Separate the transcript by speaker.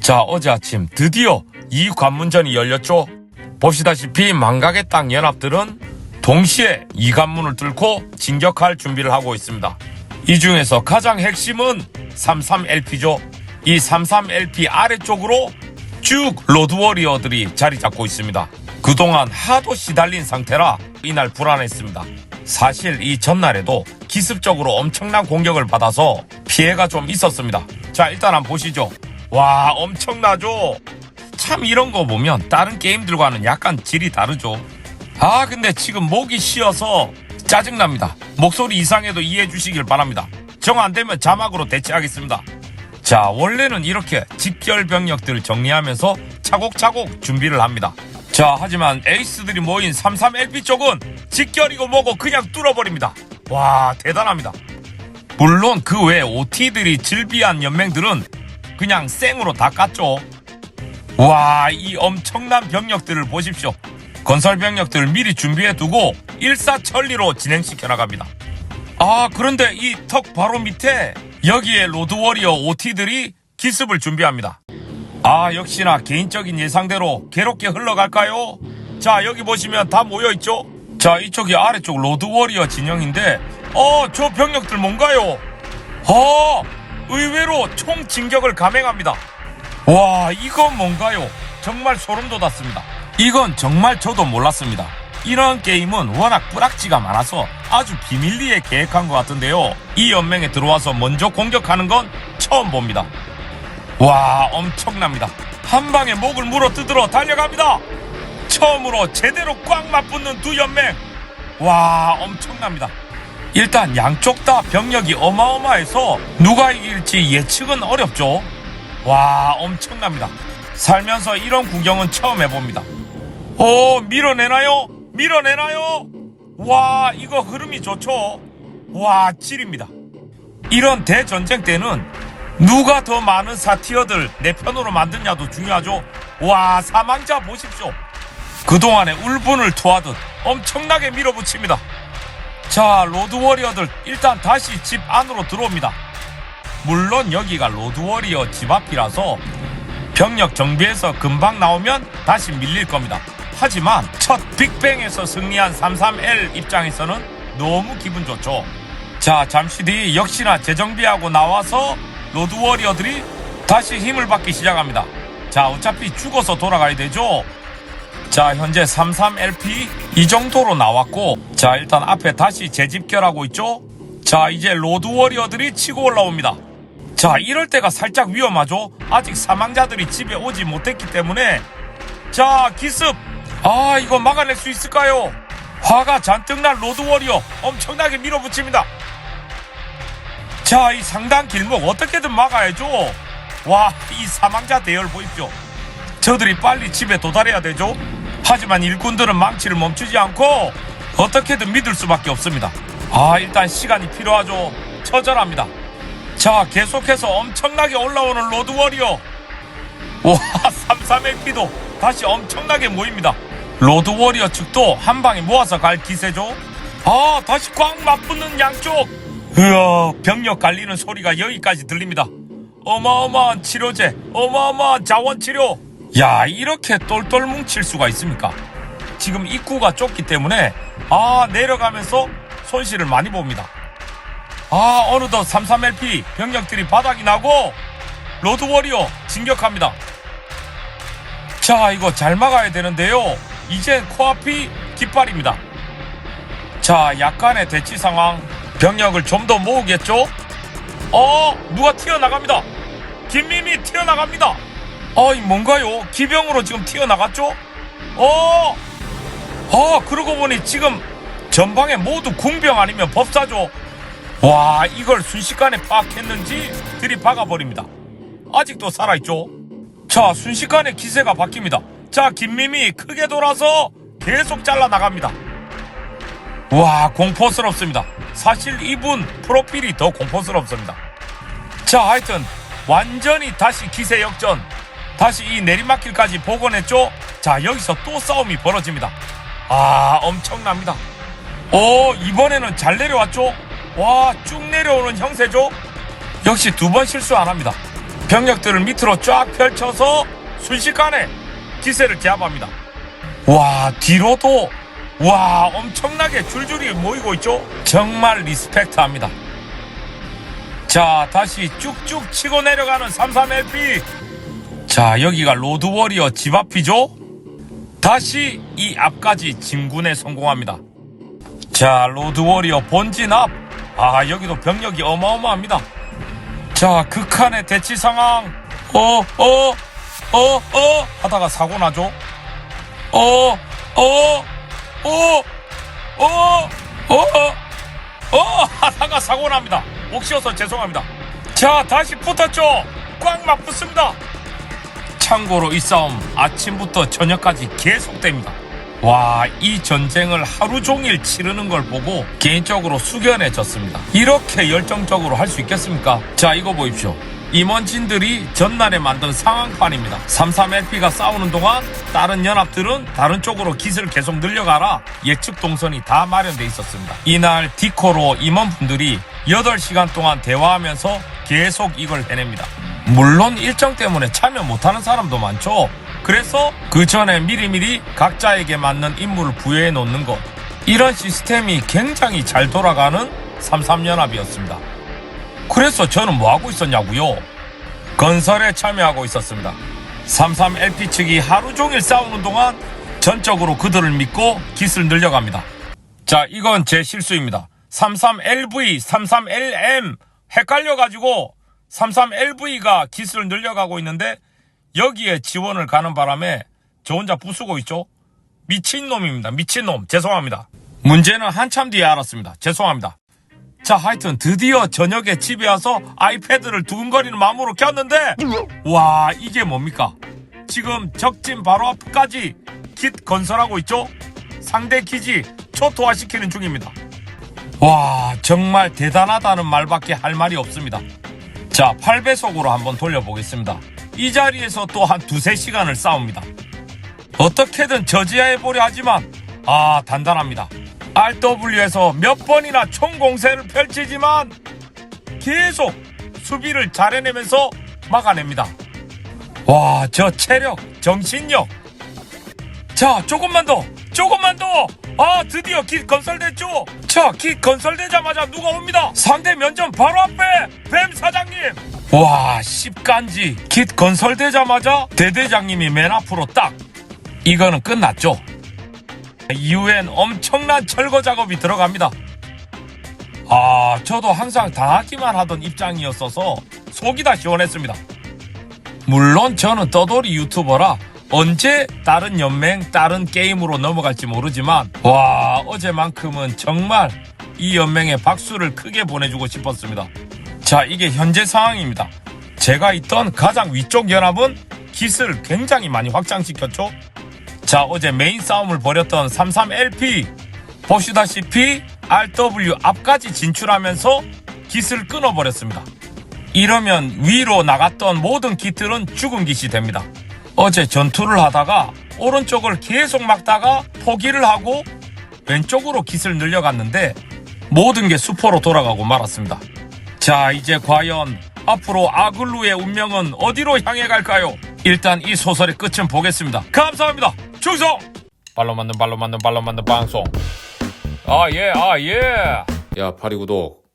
Speaker 1: 자, 어제 아침 드디어 이 관문전이 열렸죠. 보시다시피 망각의 땅 연합들은 동시에 이 관문을 뚫고 진격할 준비를 하고 있습니다. 이 중에서 가장 핵심은 33LP죠. 이 33LP 아래쪽으로 쭉 로드워리어들이 자리 잡고 있습니다. 그동안 하도 시달린 상태라 이날 불안했습니다. 사실 이 전날에도 기습적으로 엄청난 공격을 받아서 피해가 좀 있었습니다. 자, 일단 한번 보시죠. 와, 엄청나죠? 참 이런 거 보면 다른 게임들과는 약간 질이 다르죠. 아, 근데 지금 목이 쉬어서 짜증납니다. 목소리 이상해도 이해해 주시길 바랍니다. 정 안 되면 자막으로 대체하겠습니다. 자, 원래는 이렇게 직결 병력들을 정리하면서 차곡차곡 준비를 합니다. 자, 하지만 에이스들이 모인 33LP 쪽은 직결이고 뭐고 그냥 뚫어버립니다. 와, 대단합니다. 물론 그 외 OT들이 질비한 연맹들은 그냥 생으로 다 깠죠. 와, 이 엄청난 병력들을 보십시오. 건설 병력들을 미리 준비해 두고 일사천리로 진행시켜 나갑니다. 아, 그런데 이 턱 바로 밑에 여기에 로드워리어 OT들이 기습을 준비합니다. 아, 역시나 개인적인 예상대로 괴롭게 흘러갈까요? 자, 여기 보시면 다 모여있죠? 자, 이쪽이 아래쪽 로드워리어 진영인데, 어, 저 병력들 뭔가요? 어, 의외로 총 진격을 감행합니다. 와, 이건 뭔가요? 정말 소름 돋았습니다. 이건 정말 저도 몰랐습니다. 이런 게임은 워낙 뿌락지가 많아서 아주 비밀리에 계획한 것 같은데요. 이 연맹에 들어와서 먼저 공격하는 건 처음 봅니다. 와, 엄청납니다. 한 방에 목을 물어 뜯으러 달려갑니다. 처음으로 제대로 꽉 맞붙는 두 연맹. 와, 엄청납니다. 일단 양쪽 다 병력이 어마어마해서 누가 이길지 예측은 어렵죠. 와, 엄청납니다. 살면서 이런 구경은 처음 해봅니다. 오, 밀어내나요? 밀어내나요? 와, 이거 흐름이 좋죠? 와, 찔입니다. 이런 대전쟁 때는 누가 더 많은 사티어들 내 편으로 만드냐도 중요하죠. 와, 사망자 보십시오. 그동안에 울분을 토하듯 엄청나게 밀어붙입니다. 자, 로드워리어들 일단 다시 집 안으로 들어옵니다. 물론 여기가 로드워리어 집 앞이라서 병력 정비해서 금방 나오면 다시 밀릴 겁니다. 하지만 첫 빅뱅에서 승리한 33L 입장에서는 너무 기분 좋죠. 자, 잠시 뒤 역시나 재정비하고 나와서 로드워리어들이 다시 힘을 받기 시작합니다. 자, 어차피 죽어서 돌아가야 되죠. 자, 현재 33LP 이 정도로 나왔고, 자, 일단 앞에 다시 재집결하고 있죠? 자, 이제 로드워리어들이 치고 올라옵니다. 자, 이럴 때가 살짝 위험하죠? 아직 사망자들이 집에 오지 못했기 때문에. 자, 기습! 아, 이거 막아낼 수 있을까요? 화가 잔뜩 난 로드워리어 엄청나게 밀어붙입니다. 자, 이 상단 길목 어떻게든 막아야죠. 와, 이 사망자 대열 보십시오. 저들이 빨리 집에 도달해야 되죠. 하지만 일꾼들은 망치를 멈추지 않고 어떻게든 믿을 수밖에 없습니다. 아, 일단 시간이 필요하죠. 처절합니다. 자, 계속해서 엄청나게 올라오는 로드워리어. 와, 33LP도 다시 엄청나게 모입니다. 로드워리어 측도 한 방에 모아서 갈 기세죠. 아, 다시 꽉 맞붙는 양쪽. 으아, 병력 갈리는 소리가 여기까지 들립니다. 어마어마한 치료제, 어마어마한 자원치료. 야, 이렇게 똘똘 뭉칠 수가 있습니까? 지금 입구가 좁기 때문에, 아, 내려가면서 손실을 많이 봅니다. 아, 어느덧 33LP 병력들이 바닥이 나고, 로드워리어 진격합니다. 자, 이거 잘 막아야 되는데요. 이젠 코앞이 깃발입니다. 자, 약간의 대치 상황. 병력을 좀 더 모으겠죠? 어, 누가 튀어나갑니다. 김민미 튀어나갑니다. 어, 이 뭔가요? 기병으로 지금 튀어나갔죠? 어, 어, 그러고 보니 지금 전방에 모두 궁병 아니면 법사죠? 와, 이걸 순식간에 빡 했는지 들이박아버립니다. 아직도 살아있죠? 자, 순식간에 기세가 바뀝니다. 자, 김미미 크게 돌아서 계속 잘라나갑니다. 와, 공포스럽습니다. 사실 이분 프로필이 더 공포스럽습니다. 자, 하여튼 완전히 다시 기세 역전. 다시 이 내리막길까지 복원했죠? 자, 여기서 또 싸움이 벌어집니다. 아, 엄청납니다. 오, 이번에는 잘 내려왔죠? 와, 쭉 내려오는 형세죠? 역시 두 번 실수 안 합니다. 병력들을 밑으로 쫙 펼쳐서 순식간에 기세를 제압합니다. 와 뒤로도 와 엄청나게 줄줄이 모이고 있죠. 정말 리스펙트합니다. 자 다시 쭉쭉 치고 내려가는 33LP 자 여기가 로드워리어 집 앞이죠. 다시 이 앞까지 진군에 성공합니다. 자 로드워리어 본진 앞. 아 여기도 병력이 어마어마합니다. 자 극한의 대치 상황. 어 어 어 어 하다가 사고 나죠. 어 어 어 어 어어 하다가 사고 납니다. 옥시어서 죄송합니다. 자 다시 붙었죠. 꽉 맞붙습니다. 참고로 이 싸움 아침부터 저녁까지 계속됩니다. 와, 이 전쟁을 하루 종일 치르는 걸 보고 개인적으로 숙연해졌습니다. 이렇게 열정적으로 할 수 있겠습니까? 자, 이거 보십시오. 임원진들이 전날에 만든 상황판입니다. 33LP가 싸우는 동안 다른 연합들은 다른 쪽으로 기세를 계속 늘려가라 예측 동선이 다 마련돼 있었습니다. 이날 디코로 임원분들이 8시간 동안 대화하면서 계속 이걸 해냅니다. 물론 일정 때문에 참여 못하는 사람도 많죠. 그래서 그 전에 미리미리 각자에게 맞는 임무를 부여해 놓는 것. 이런 시스템이 굉장히 잘 돌아가는 33연합이었습니다. 그래서 저는 뭐 하고 있었냐고요? 건설에 참여하고 있었습니다. 33LP 측이 하루 종일 싸우는 동안 전적으로 그들을 믿고 깃을 늘려갑니다. 자, 이건 제 실수입니다. 33LV, 33LM 헷갈려가지고 33LV가 깃을 늘려가고 있는데 여기에 지원을 가는 바람에 저 혼자 부수고 있죠. 미친놈입니다. 미친놈. 죄송합니다. 문제는 한참 뒤에 알았습니다. 죄송합니다. 자, 하여튼 드디어 저녁에 집에 와서 아이패드를 두근거리는 마음으로 켰는데 와, 이게 뭡니까? 지금 적진 바로 앞까지 깃 건설하고 있죠? 상대 기지 초토화시키는 중입니다. 와, 정말 대단하다는 말밖에 할 말이 없습니다. 자, 8배속으로 한번 돌려보겠습니다. 이 자리에서 또 한 두세 시간을 싸웁니다. 어떻게든 저지하해보려 하지만, 아, 단단합니다. RW에서 몇 번이나 총공세를 펼치지만, 계속 수비를 잘해내면서 막아냅니다. 와, 저 체력, 정신력. 자, 조금만 더, 조금만 더. 아, 드디어 깃 건설됐죠? 자, 깃 건설되자마자 누가 옵니다. 상대 면전 바로 앞에 뱀 사장님. 와, 십간지. 깃 건설되자마자 대대장님이 맨 앞으로 딱. 이거는 끝났죠. 이후엔 엄청난 철거 작업이 들어갑니다. 아, 저도 항상 당하기만 하던 입장이었어서 속이 다 시원했습니다. 물론 저는 떠돌이 유튜버라 언제 다른 연맹, 다른 게임으로 넘어갈지 모르지만 와 어제만큼은 정말 이 연맹에 박수를 크게 보내주고 싶었습니다. 자 이게 현재 상황입니다. 제가 있던 가장 위쪽 연합은 깃을 굉장히 많이 확장시켰죠. 자 어제 메인 싸움을 벌였던 33LP 보시다시피 RW 앞까지 진출하면서 깃을 끊어버렸습니다. 이러면 위로 나갔던 모든 깃들은 죽은 깃이 됩니다. 어제 전투를 하다가 오른쪽을 계속 막다가 포기를 하고 왼쪽으로 깃을 늘려갔는데 모든 게 수포로 돌아가고 말았습니다. 자, 이제 과연 앞으로 아글루의 운명은 어디로 향해 갈까요? 일단 이 소설의 끝은 보겠습니다. 감사합니다. 충성! 발로 만든 발로 만든 발로 만든 방송. 아, 예, 아, 예.
Speaker 2: 야, 파리 구독.